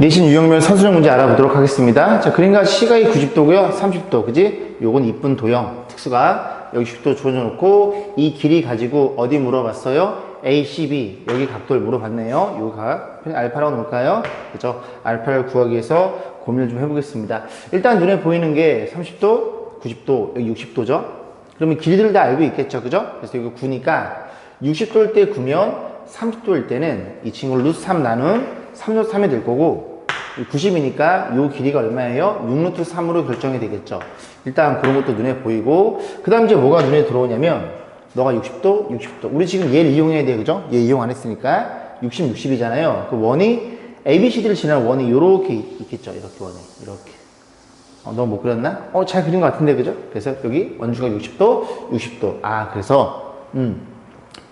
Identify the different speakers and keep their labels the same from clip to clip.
Speaker 1: 내신 유형별 선수적 문제 알아보도록 하겠습니다. 자, 그림과 시각이 90도고요. 30도. 그지? 요건 이쁜 도형. 특수가 여기 10도 주어져 놓고 이 길이 가지고 어디 물어봤어요? A, C, B. 여기 각도를 물어봤네요. 요 각. 알파라고 놓을까요? 그죠? 알파를 구하기 위해서 고민을 좀 해보겠습니다. 일단 눈에 보이는 게 30도, 90도, 여기 60도죠? 그러면 길이를 다 알고 있겠죠? 그죠? 그래서 이거 9니까 60도일 때 9면 30도일 때는 이 친구를 루트 3 나눈 3루 3이 될 거고 90이니까 요 길이가 얼마예요? 6루트 3으로 결정이 되겠죠. 일단 그런 것도 눈에 보이고 그 다음 이제 뭐가 눈에 들어오냐면 너가 60도, 60도 우리 지금 얘를 이용해야 돼 그죠? 얘 이용 안 했으니까 60, 60이잖아요. 그 원이 ABCD를 지나는 원이 이렇게 있겠죠. 이렇게 원이 이렇게 어, 너무 못 그렸나? 어, 잘 그린 것 같은데, 그죠? 그래서 여기 원주가 60도, 60도. 아, 그래서, 음,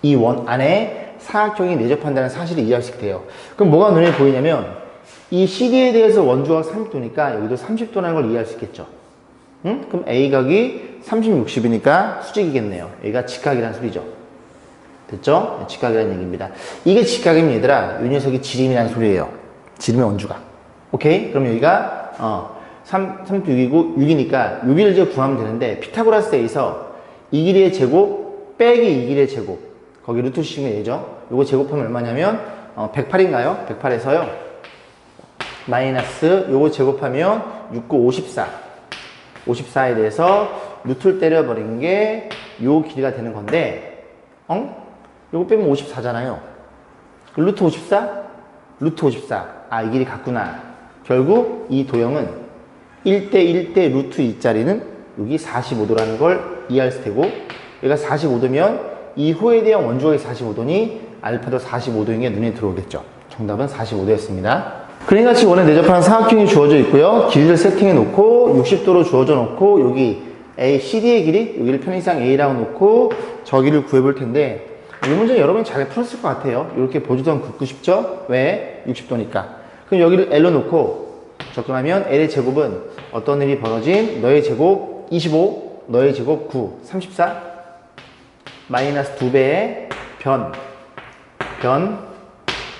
Speaker 1: 이 원 안에 사각형이 내접한다는 사실을 이해할 수 있게 돼요. 그럼 뭐가 눈에 보이냐면, 이 CD에 대해서 원주가 30도니까 여기도 30도라는 걸 이해할 수 있겠죠. 응? 그럼 A각이 30, 60이니까 수직이겠네요. 여기가 직각이라는 소리죠. 됐죠? 네, 직각이라는 얘기입니다. 이게 직각이면 얘들아, 이 녀석이 지름이라는 소리예요. 지름의 원주가. 오케이? 그럼 여기가, 어, 3, 3 6이고 6이니까 6을 이제 구하면 되는데, 피타고라스에서 이 길이의 제곱 빼기 이 길이의 제곱. 거기 루트 씌우면 얘죠. 요거 제곱하면 얼마냐면, 어, 108인가요? 108에서요. 마이너스 요거 제곱하면 6, 9, 54. 54에 대해서 루트를 때려버린 게 요 길이가 되는 건데, 어? 요거 빼면 54잖아요. 그 루트 54? 루트 54. 아, 이 길이 같구나. 결국 이 도형은 1대 1대 루트 2짜리는 여기 45도라는 걸 이해할 수 되고, 얘가 45도면 이 호에 대한 원주각이 45도니 알파도 45도인 게 눈에 들어오겠죠. 정답은 45도였습니다. 그림같이 원에 내접하는 사각형이 주어져 있고요. 길이를 세팅해 놓고 60도로 주어져 놓고 여기 A, CD의 길이 여기를 편의상 A라고 놓고 저기를 구해 볼 텐데 이 문제 여러분이 잘 풀었을 것 같아요. 이렇게 보지도 긋고 싶죠? 왜? 60도니까. 그럼 여기를 L로 놓고 적용하면 L의 제곱은 어떤 일이 벌어진 너의 제곱 25, 너의 제곱 9, 34 마이너스 2배의 변, 변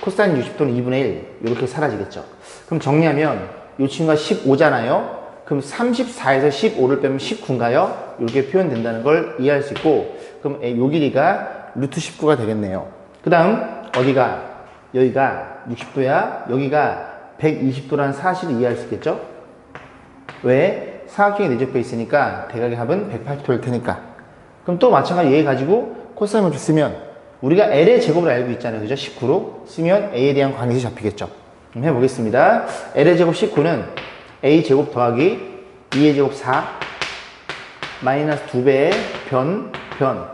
Speaker 1: 코사인 60도는 2분의 1 이렇게 사라지겠죠. 그럼 정리하면 이 친구가 15잖아요. 그럼 34에서 15를 빼면 19인가요? 이렇게 표현된다는 걸 이해할 수 있고 그럼 이 길이가 루트 19가 되겠네요. 그 다음 어디가 여기가 60도야 여기가 120도라는 사실을 이해할 수 있겠죠? 왜? 사각형이 내접해 있으니까 대각의 합은 180도일 테니까 그럼 또 마찬가지 얘 가지고 코사인을 쓰면 우리가 L의 제곱을 알고 있잖아요. 그죠? 19로 쓰면 A에 대한 관계식 잡히겠죠. 그럼 해보겠습니다. L의 제곱 19는 A 제곱 더하기 2의 제곱 4 마이너스 2배의 변, 변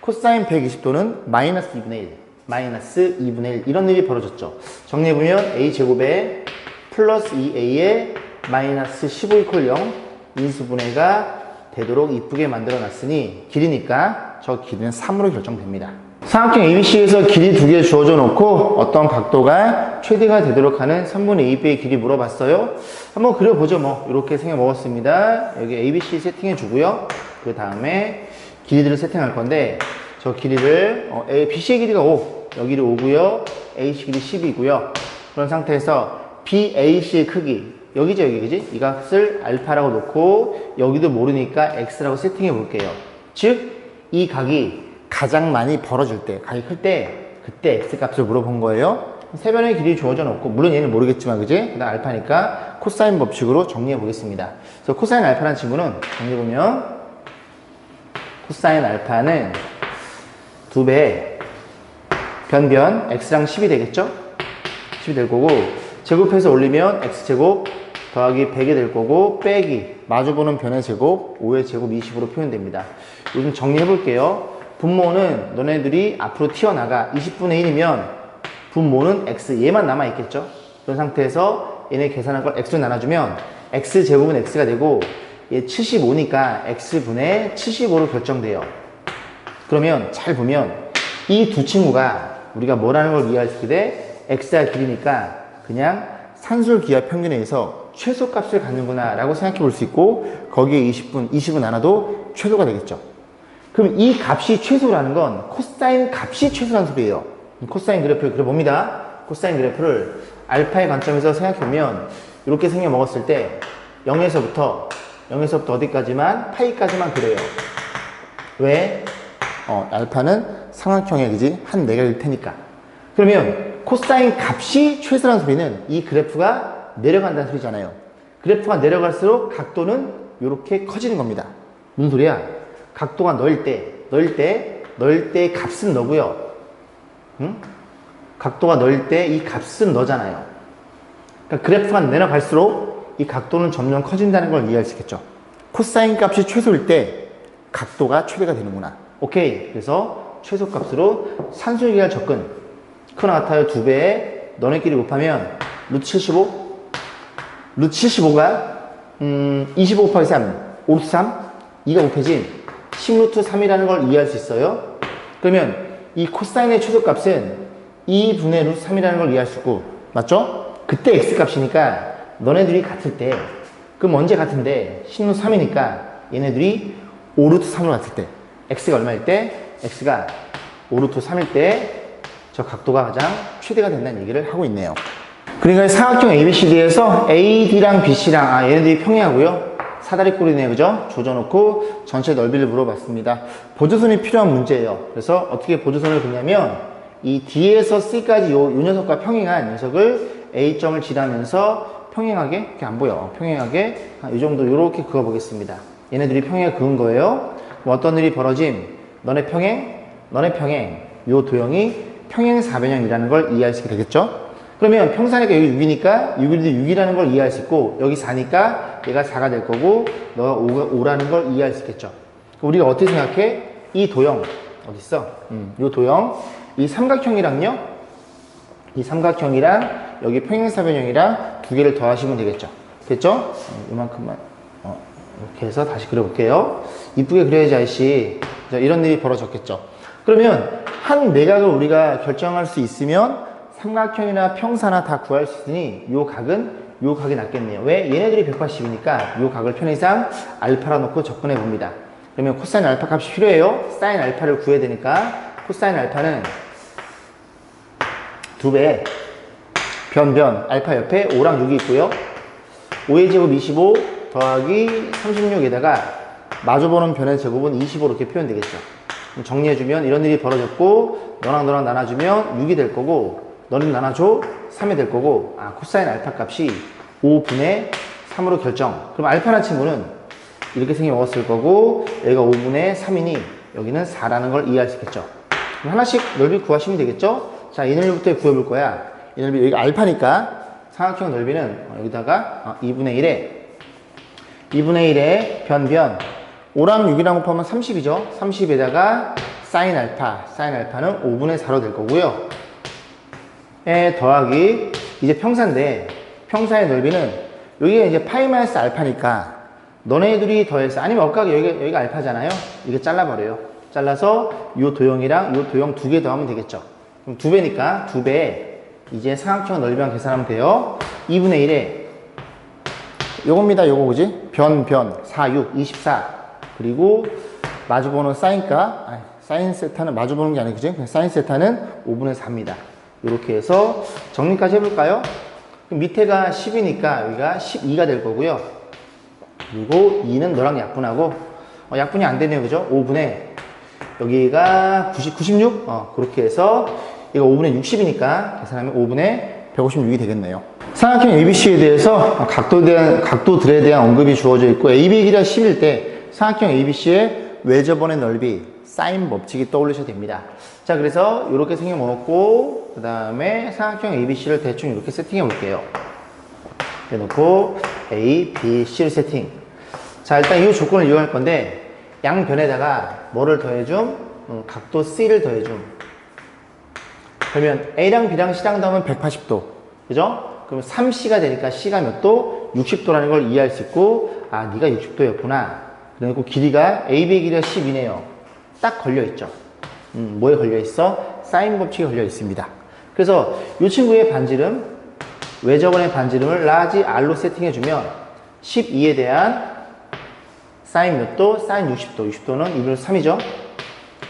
Speaker 1: 코사인 120도는 마이너스 2분의 1 마이너스 2분의 1 이런 일이 벌어졌죠. 정리해보면 A 제곱에 플러스 2A에 마이너스 15 이퀄 0 인수분해가 되도록 이쁘게 만들어 놨으니 길이니까 저 길이는 3으로 결정됩니다. 삼각형 ABC에서 길이 두 개 주어져 놓고 어떤 각도가 최대가 되도록 하는 3분의 2배의 길이 물어봤어요. 한번 그려보죠. 뭐 이렇게 생겨 먹었습니다. 여기 ABC 세팅해 주고요. 그 다음에 길이들을 세팅할 건데 저 길이를 어, A, BC의 길이가 5, 여기를 5고요. AC 길이 10이고요. 그런 상태에서 BAC의 크기 여기죠 여기 그지? 이 값을 알파라고 놓고 여기도 모르니까 x라고 세팅해 볼게요. 즉 이 각이 가장 많이 벌어질 때, 각이 클 때, 그때 x 값을 물어본 거예요. 세 변의 길이 주어져 놓고, 물론 얘는 모르겠지만, 그지? 그 다음 알파니까 코사인 법칙으로 정리해 보겠습니다. 그래서 코사인 알파라는 친구는 정리해 보면, 코사인 알파는 두 배, 변변, x랑 10이 되겠죠? 10이 될 거고, 제곱해서 올리면 x제곱 더하기 100이 될 거고, 빼기, 마주보는 변의 제곱, 5의 제곱 20으로 표현됩니다. 요즘 정리해 볼게요. 분모는 너네들이 앞으로 튀어나가 20분의 1이면 분모는 x 얘만 남아 있겠죠. 그런 상태에서 얘네 계산한 걸 x로 나눠주면 x 제곱은 x가 되고 얘 75니까 x분의 75로 결정돼요. 그러면 잘 보면 이 두 친구가 우리가 뭐라는 걸 이해할 수 있게 돼? x가 길이니까 그냥 산술 기하 평균에 의해서 최소값을 갖는구나 라고 생각해 볼 수 있고 거기에 20분, 20은 나눠도 최소가 되겠죠. 그럼 이 값이 최소라는 건 코사인 값이 최소라는 소리예요. 코사인 그래프를 그려봅니다. 코사인 그래프를 알파의 관점에서 생각해보면 이렇게 생겨 먹었을 때 0에서부터 0에서부터 어디까지만 파이까지만 그래요. 왜? 어, 알파는 삼각형의 그지 한 내각일 테니까. 그러면 코사인 값이 최소라는 소리는 이 그래프가 내려간다는 소리잖아요. 그래프가 내려갈수록 각도는 이렇게 커지는 겁니다. 무슨 소리야? 각도가 넣을 때, 넣을 때, 넣을 때 값은 너고요. 응? 각도가 넣을 때 이 값은 너잖아요. 그러니까 그래프가 내려갈수록 이 각도는 점점 커진다는 걸 이해할 수 있겠죠. 코사인 값이 최소일 때 각도가 최대가 되는구나. 오케이. 그래서 최소 값으로 산술기할 접근. 크나 같아요. 두 배에 너네끼리 곱하면 루트 75? 루트 75가 음, 25 곱하기 3, 5 루트 3, 2가 곱해진 10루트 3이라는 걸 이해할 수 있어요. 그러면 이 코사인의 최소값은 2분의 루트 3이라는 걸 이해할 수 있고, 맞죠? 그때 x값이니까 너네들이 같을 때, 그럼 언제 같은데 10루트 3이니까 얘네들이 5루트 3으로 같을 때, x가 얼마일 때, x가 5루트 3일 때, 저 각도가 가장 최대가 된다는 얘기를 하고 있네요. 그러니까 사각형 ABCD에서 AD랑 BC랑 아 얘네들이 평행하고요. 사다리꼴이네요. 그죠? 조져놓고 전체 넓이를 물어봤습니다. 보조선이 필요한 문제예요. 그래서 어떻게 보조선을 그냐면 이 D에서 C까지 요, 요 녀석과 평행한 녀석을 A점을 지나면서 평행하게 이렇게 안 보여. 평행하게 아, 이 정도 이렇게 그어 보겠습니다. 얘네들이 평행에 그은 거예요. 뭐 어떤 일이 벌어짐? 너네 평행, 너네 평행. 요 도형이 평행 사변형이라는 걸 있게 되겠죠? 그러면 평산이가 여기 6이니까 6이 6이라는 걸 이해할 수 있고 여기 4니까 얘가 4가 될 거고 너가 5가 5 라는 걸 이해할 수 있겠죠. 우리가 어떻게 생각해? 이 도형 어디 있어? 음, 이 도형 이 삼각형이랑요. 이 삼각형이랑 여기 평행사변형이랑 두 개를 더하시면 되겠죠. 됐죠? 음, 이만큼만 어, 이렇게 해서 다시 그려볼게요. 이쁘게 그려야지 아이씨. 자, 이런 일이 벌어졌겠죠. 그러면 한 내각을 우리가 결정할 수 있으면 삼각형이나 평사나 다 구할 수 있으니 요 각은 요 각이 낫겠네요. 왜? 얘네들이 180이니까 요 각을 편의상 알파라 놓고 접근해 봅니다. 그러면 코사인 알파 값이 필요해요. 사인 알파를 구해야 되니까 코사인 알파는 두 배, 변변, 알파 옆에 5랑 6이 있고요. 5의 제곱 25 더하기 36에다가 마주보는 변의 제곱은 25 이렇게 표현되겠죠. 정리해주면 이런 일이 벌어졌고 너랑 너랑 나눠주면 6이 될 거고 너는 나눠줘. 3이 될 거고 아 코사인 알파 값이 5분의 3으로 결정. 그럼 알파라는 친구는 이렇게 생겨 먹었을 거고 여기가 5분의 3이니 여기는 4라는 걸 이해할 수 있겠죠? 그럼 하나씩 넓이 구하시면 되겠죠? 자 이 넓이부터 구해볼 거야. 이 넓이 여기가 알파니까 삼각형 넓이는 어, 여기다가 어, 2분의 1에 2분의 1에 변변. 5랑 6이랑 곱하면 30이죠? 30에다가 사인 알파 사인 알파는 5분의 4로 될 거고요. 에 더하기 이제 평사인데 평사의 넓이는 여기가 이제 파이 마이너스 알파니까 너네들이 더해서 아니면 아까 여기가, 여기가 알파잖아요. 이게 잘라버려요. 잘라서 요 도형이랑 요 도형 두 개 더하면 되겠죠. 그럼 두 배니까 두 배. 이제 삼각형 넓이만 계산하면 돼요. 2분의 1에 요겁니다. 요거 그지? 변 변. 4 6 24 그리고 마주보는 사인가 아니, 사인 세타는 마주보는 게 아니고 그지? 사인 세타는 5분의 4입니다 이렇게 해서 정리까지 해볼까요? 밑에가 10이니까 여기가 12가 될 거고요. 그리고 2는 너랑 약분하고 어, 약분이 안 되네요. 그죠? 5분의 여기가 90, 96? 어, 그렇게 해서 이거 5분의 60이니까 계산하면 5분의 156이 되겠네요. 삼각형 ABC에 대해서 각도에 대한, 각도들에 대한 언급이 주어져 있고 AB의 길이가 10일 때 삼각형 ABC의 외접원의 넓이 사인 법칙이 떠올리셔도 됩니다. 자, 그래서 이렇게 생겨 먹었고, 그 다음에 삼각형 ABC를 대충 이렇게 세팅해 볼게요. 해놓고 A, B, C를 세팅. 자, 일단 이 조건을 이용할 건데, 양변에다가 뭐를 더해줌? 음, 각도 C를 더해줌. 그러면 A랑 B랑 C랑 더하면 180도. 그죠? 그럼 3C가 되니까 C가 몇 도? 60도라는 걸 이해할 수 있고, 아, 네가 60도였구나. 그리고 길이가 AB의 길이가 10이네요. 딱 걸려 있죠. 음, 뭐에 걸려 있어? 사인 법칙에 걸려 있습니다. 그래서 이 친구의 반지름, 외접원의 반지름을 라지 R로 세팅해 주면 12에 대한 사인 몇 도? 사인 60도. 60도는 2분의 3이죠.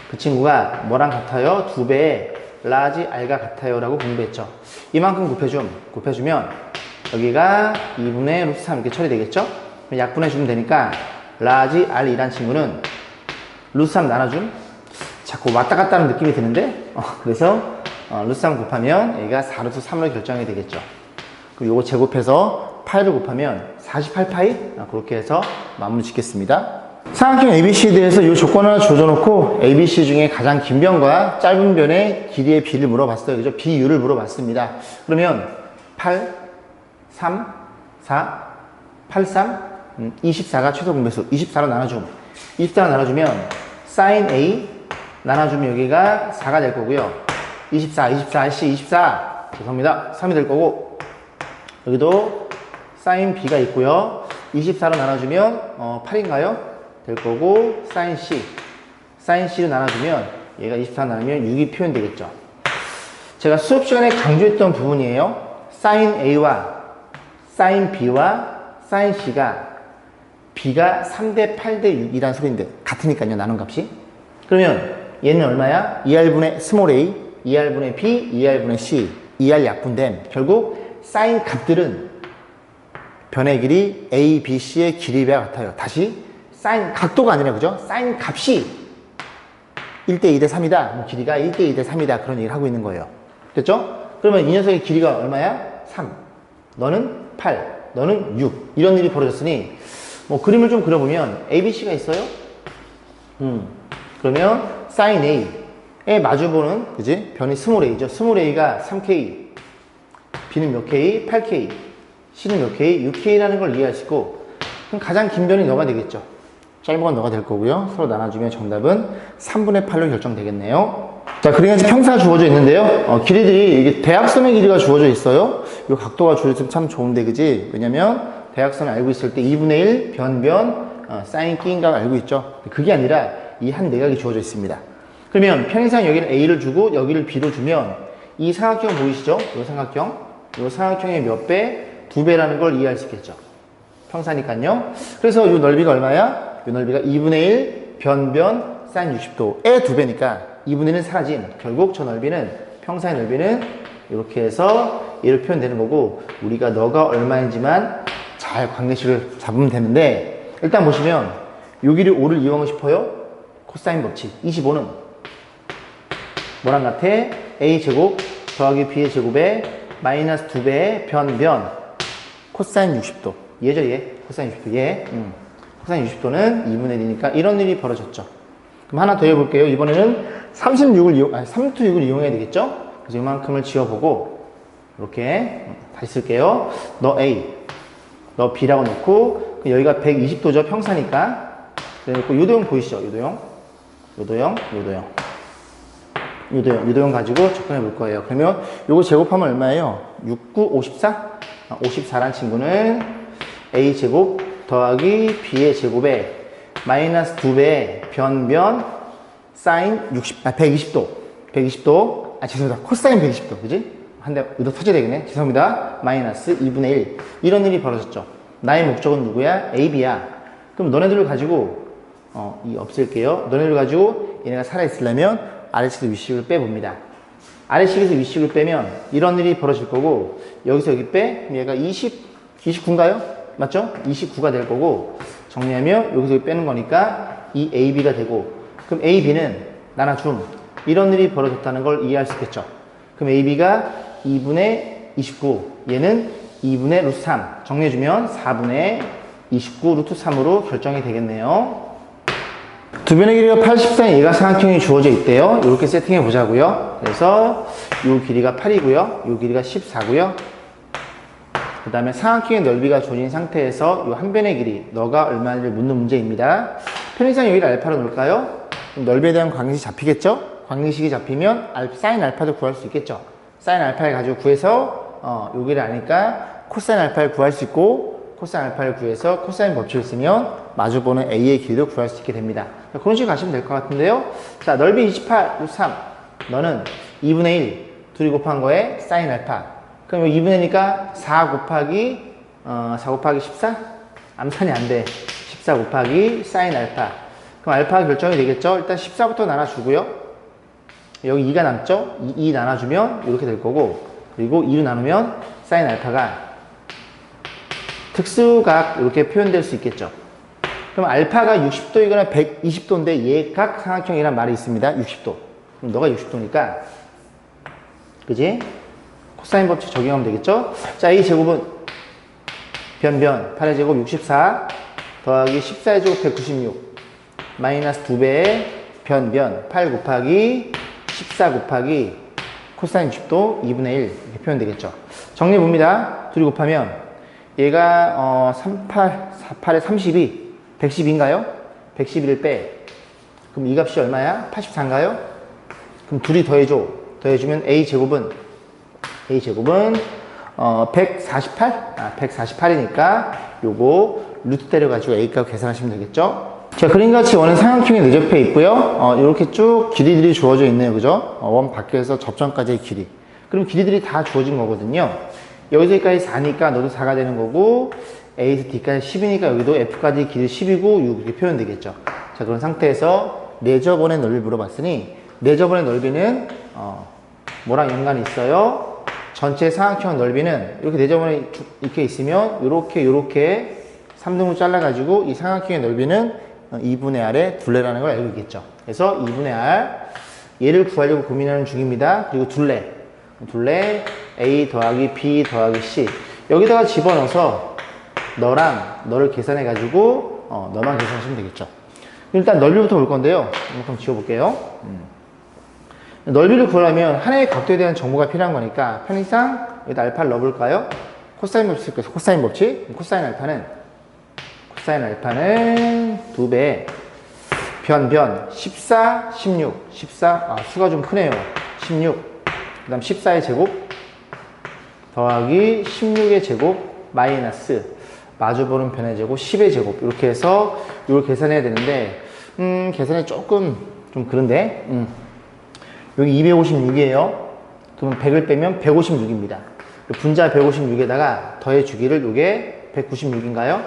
Speaker 1: 그 친구가 뭐랑 같아요? 두 배의 라지 R과 같아요 라고 공부했죠. 이만큼 곱해줌, 곱해주면 여기가 2분의 루트 3 이렇게 처리되겠죠? 약분해주면 되니까 라지 R이란 친구는 3 나눠줌 자꾸 왔다 갔다 하는 느낌이 드는데 어, 그래서 어, 3 곱하면 여기가 4루트 3으로 결정이 되겠죠. 그리고 요거 제곱해서 8을 곱하면 48파이 아, 그렇게 해서 마무리 짓겠습니다. 삼각형 ABC에 대해서 이 조건 하나 주어놓고 ABC 중에 가장 긴 변과 짧은 변의 길이의 비를 물어봤어요. 그죠? 비율을 물어봤습니다. 그러면 8, 3, 4, 8, 3, 음, 24가 최소 공배수. 24로 나눠줌. 24로 나눠주면 sin A 나눠주면 여기가 4가 될 거고요. 24, 24, C, 24. 죄송합니다. 3이 될 거고 여기도 sin B가 있고요. 24로 나눠주면 어, 8인가요? 될 거고 sin C, sin C로 나눠주면 얘가 24 나누면 6이 표현되겠죠. 제가 수업 시간에 강조했던 부분이에요. sin A와 sin B와 sin C가 B가 3대 8대 6이란 소리인데 같으니까요. 나눈 값이. 그러면 얘는 얼마야? 2R분의 스몰 a, 2R분의 b, 2R분의 c, 2R 약분됨. 결국 사인 값들은 변의 길이 a, b, c의 길이와 같아요. 다시 사인 각도가 아니라 그죠? 사인 값이 1대 2대 3이다. 뭐 길이가 1대 2대 3이다. 그런 얘기를 하고 있는 거예요. 됐죠? 그러면 이 녀석의 길이가 얼마야? 3. 너는 8. 너는 6. 이런 일이 벌어졌으니 뭐 그림을 좀 그려보면 ABC가 있어요. 음. 그러면 sin A에 마주보는 그지? 변이 스몰 a죠. 스몰 a가 3K, B는 몇 K? 8K, C는 몇 K? 6K라는 걸 이해할 수 있고 그럼 가장 긴 변이 너가 되겠죠. 짧은 건 너가 될 거고요. 서로 나눠주면 정답은 3분의 8로 결정되겠네요. 자, 그래서 평사 주어져 있는데요. 어, 길이들이 이게 대각선의 길이가 주어져 있어요. 이 각도가 주어져 있으면 참 좋은데, 그지? 왜냐면 대각선을 알고 있을 때 2분의 1 변변 어, 사인 끼인각 알고 있죠. 그게 아니라 이 한 내각이 주어져 있습니다. 그러면 편의상 여기를 A를 주고 여기를 B로 주면 이 삼각형 보이시죠? 이 삼각형. 이 삼각형의 몇 배? 두 배라는 걸 이해할 수 있겠죠. 평사니까요. 그래서 이 넓이가 얼마야? 이 넓이가 2분의 1 변변 사인 60도의 두 배니까 2분의 1은 사라진 결국 저 넓이는 평사의 넓이는 이렇게 해서 얘로 표현되는 거고 우리가 너가 얼마인지만 잘 관계식을 잡으면 되는데 일단 보시면 요 길이 5를 이용하고 싶어요? 코사인 법칙 25는 뭐랑 같아? a 제곱 더하기 b의 제곱에 마이너스 2배의 변변. 코사인 60도. 얘죠 얘 코사인 60도. 얘 음. 코사인 60도는 2분의 1이니까 이런 일이 벌어졌죠. 그럼 하나 더 해볼게요. 이번에는 36을 이용 아니 3 2 6을 이용해야 되겠죠? 그래서 이만큼을 지워보고 이렇게 음, 다시 쓸게요. 너 a 너 b라고 놓고 그 여기가 120도죠 평사니까 그래놓고 요도형 보이시죠 요도형 요도형 요도형 유도형, 유도형 가지고 접근해 볼 거예요. 그러면 요거 제곱하면 얼마예요? 6, 9, 54? 54란 친구는 a 제곱 더하기 b의 제곱에 마이너스 2배 변변 사인 60, 아, 120도. 120도. 아, 죄송합니다. 코사인 120도. 그지? 한 대 의도 터져야 되겠네. 죄송합니다. 마이너스 2분의 1. 이런 일이 벌어졌죠. 나의 목적은 누구야? a, b야. 그럼 너네들을 가지고, 어, 이 없앨게요. 너네들 가지고 얘네가 살아있으려면 아래식에서 윗식을 빼봅니다. 아래식에서 윗식을 빼면 이런 일이 벌어질 거고 여기서 여기 빼 얘가 20, 29인가요? 맞죠? 29가 될 거고 정리하면 여기서 여기 빼는 거니까 이 AB가 되고 그럼 AB는 나눠줌 이런 일이 벌어졌다는 걸 이해할 수 있겠죠. 그럼 AB가 2분의 29 얘는 2분의 루트 3 정리해주면 4분의 29 루트 3으로 결정이 되겠네요. 두 변의 길이가 84인 얘가 삼각형이 주어져 있대요. 이렇게 세팅해 보자고요. 그래서 이 길이가 8이고요. 이 길이가 14고요. 그 다음에 삼각형의 넓이가 주어진 상태에서 이 한 변의 길이 너가 얼마를 묻는 문제입니다. 편의상 여기를 알파로 놓을까요? 넓이에 대한 관계식이 잡히겠죠? 관계식이 잡히면 알, 사인 알파도 구할 수 있겠죠? 사인 알파를 가지고 구해서 어, 여기를 아니까 코사인 알파를 구할 수 있고 코사인 알파를 구해서 코사인 법칙을 쓰면 마주보는 A의 길이도 구할 수 있게 됩니다. 자, 그런 식으로 가시면 될 것 같은데요. 자, 넓이 28, 루트 3. 너는 2분의 1, 둘이 곱한 거에 사인 알파. 그럼 2분의 1이니까 4 곱하기, 어, 4 곱하기 14? 암산이 안 돼. 14 곱하기 사인 알파. 그럼 알파가 결정이 되겠죠? 일단 14부터 나눠주고요. 여기 2가 남죠? 2, 2 나눠주면 이렇게 될 거고 그리고 2로 나누면 사인 알파가 특수각 이렇게 표현될 수 있겠죠. 그럼 알파가 60도이거나 120도인데 예각 삼각형이란 말이 있습니다. 60도. 그럼 너가 60도니까 그지? 코사인 법칙 적용하면 되겠죠? 자, 이 제곱은 변변 8의 제곱 64 더하기 14의 제곱 196 마이너스 2배의 변변 8 곱하기 14 곱하기 코사인 60도 2분의 1 이렇게 표현되겠죠. 정리해 봅니다. 둘이 곱하면 얘가 어, 38, 48에 32 110인가요? 111을 빼. 그럼 이 값이 얼마야? 84인가요? 그럼 둘이 더해줘. 더해주면 a 제곱은 a 제곱은 어, 148? 아, 148이니까 요거 루트 때려가지고 a 값 계산하시면 되겠죠? 자, 그림같이 원은 삼각형이 내접해 있고요. 어, 이렇게 쭉 길이들이 주어져 있네요. 그죠? 어, 원 밖에서 접점까지의 길이. 그럼 길이들이 다 주어진 거거든요. 여기까지 4니까 너도 4가 되는 거고 A에서 D까지 10이니까 여기도 F까지 길이 10이고 6 이렇게 표현되겠죠. 자, 그런 상태에서 내접원의 넓이 물어봤으니 내접원의 넓이는 어, 뭐랑 연관이 있어요? 전체 삼각형 넓이는 이렇게 내접원에 주- 이렇게 있으면 이렇게 이렇게 3등분 잘라가지고 이 삼각형의 넓이는 어, 2분의 R의 둘레라는 걸 알고 있겠죠. 그래서 2분의 R 얘를 구하려고 고민하는 중입니다. 그리고 둘레 둘레 A 더하기 B 더하기 C 여기다가 집어넣어서 너랑 너를 계산해 가지고 어, 너만 계산하시면 되겠죠. 일단 넓이부터 볼 건데요. 한번 지워볼게요. 음. 넓이를 구하려면 하나의 각도에 대한 정보가 필요한 거니까 편의상 여기다 알파를 넣어볼까요? 코사인 법칙. 코사인 법칙. 코사인 알파는 코사인 알파는 두 배. 변, 변. 14, 16. 14. 아, 수가 좀 크네요. 16. 그 다음 14의 제곱. 더하기 16의 제곱. 마이너스. 마주보는 변의 제곱. 10의 제곱. 이렇게 해서 이걸 계산해야 되는데, 음, 계산이 조금 좀 그런데, 음. 여기 256이에요. 그러면 100을 빼면 156입니다. 분자 156에다가 더해 주기를 이게 196인가요?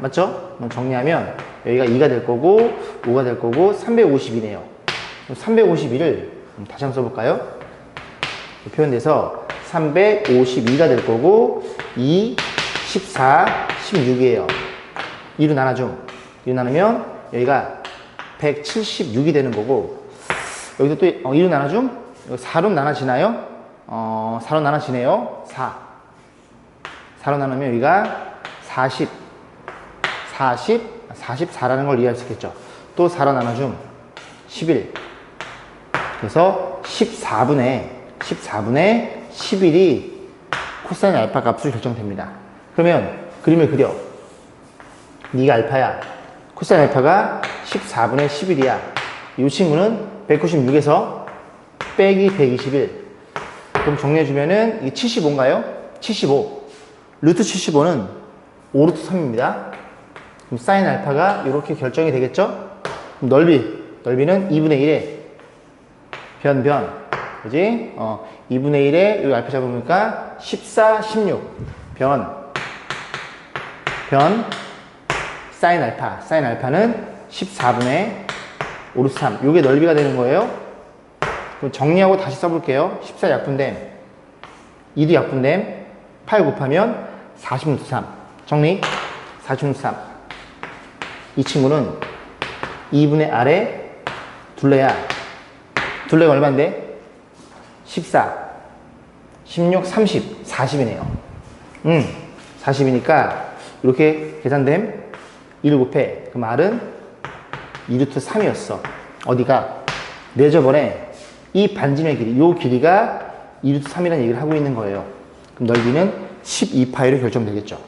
Speaker 1: 맞죠? 정리하면 여기가 2가 될 거고 5가 될 거고 350이네요. 351을 다시 한번 써볼까요? 표현돼서 352가 될 거고 2, 14, 16이에요. 2로 나눠줘. 2로 나누면 여기가 176이 되는 거고 여기서 또 어, 2로 나눠줌? 이거 4로 나눠지나요? 어, 4로 나눠지네요. 4. 4로 나누면 여기가 40. 40, 44라는 걸 이해할 수 있겠죠. 또 4로 나눠줌. 11. 그래서 14분의, 14분의 11이 코사인 알파 값으로 결정됩니다. 그러면 그림을 그려. 네가 알파야. 코사인 알파가 14분의 11이야. 이 친구는 196에서 빼기 121. 그럼 정리해주면은 이게 75인가요? 75. 루트 75는 5루트 3입니다. 그럼 사인 알파가 이렇게 결정이 되겠죠? 넓이. 넓이는 2분의 1에 변, 변. 그지? 어, 2분의 1에 여기 알파 잡으니까 14, 16. 변. 변. 사인 알파. 사인 알파는 14분의 5루트 3. 요게 넓이가 되는 거예요. 그럼 정리하고 다시 써볼게요. 14 약분됨. 2도 약분됨. 8 곱하면 40루트 3. 정리. 40루트 3. 이 친구는 2분의 아래 둘레야. 둘레가 얼마인데? 14. 16, 30. 40이네요. 음, 40이니까 이렇게 계산됨. 1 곱해. 그럼 R은 2루트 3이었어. 어디가? 내저번에 이 반지의 길이, 요 길이가 2루트 3이라는 얘기를 하고 있는 거예요. 그럼 넓이는 12파이로 결정되겠죠.